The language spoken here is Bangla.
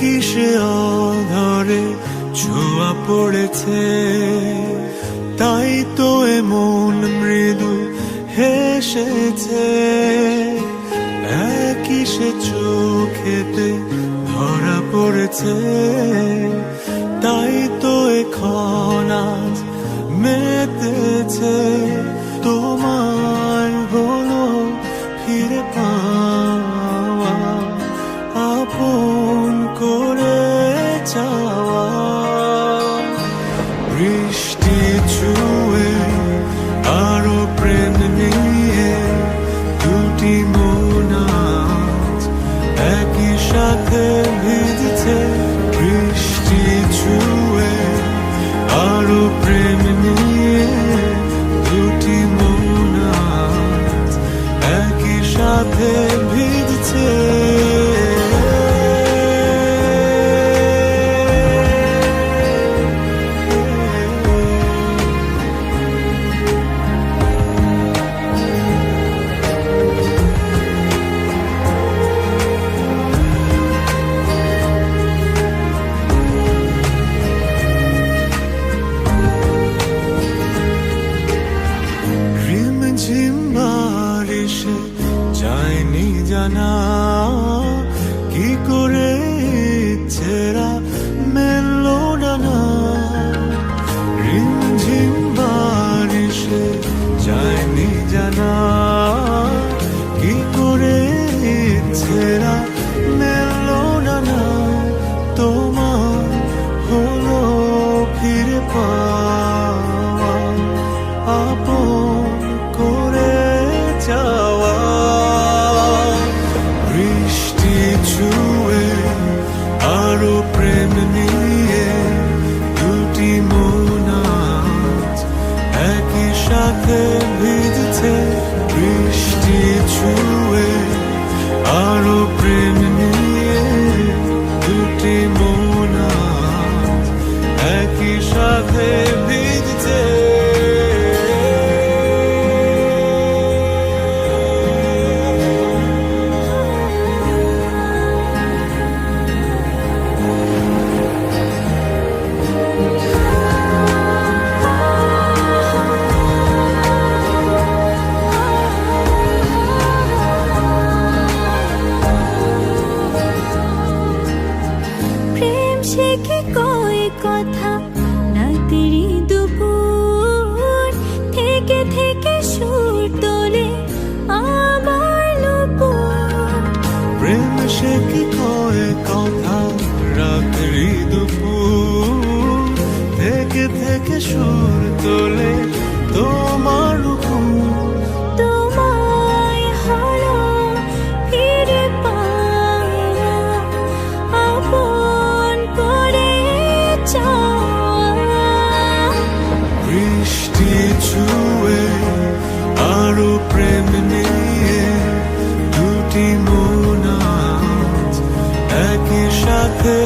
কিসে অধরে ছোঁয়া পড়েছে? তাই তো এমন মৃদু হেসেছে। একই সে চোখেতে ধরা পড়েছে। বৃষ্টি ছুঁয়ে আরও প্রেম নিয়ে দুটি মন একই সাথে ভিজছে। বৃষ্টি ছুঁয়ে আরও প্রেম নিয়ে দুটি মন একই সাথে ভিজছে। জানা কি করে ছেড়া মেললো ডানা? রিম ঝিম বারিশে যায়নি জানা কি আরও প্রেম নিয়ে দুটি মন আজ একই সাথে ভিজছে। থেকে থেকে সুর তোলে তোমার বৃষ্টি ছুঁয়ে আরও প্রেম নিয়ে দুটি মন একই সাথে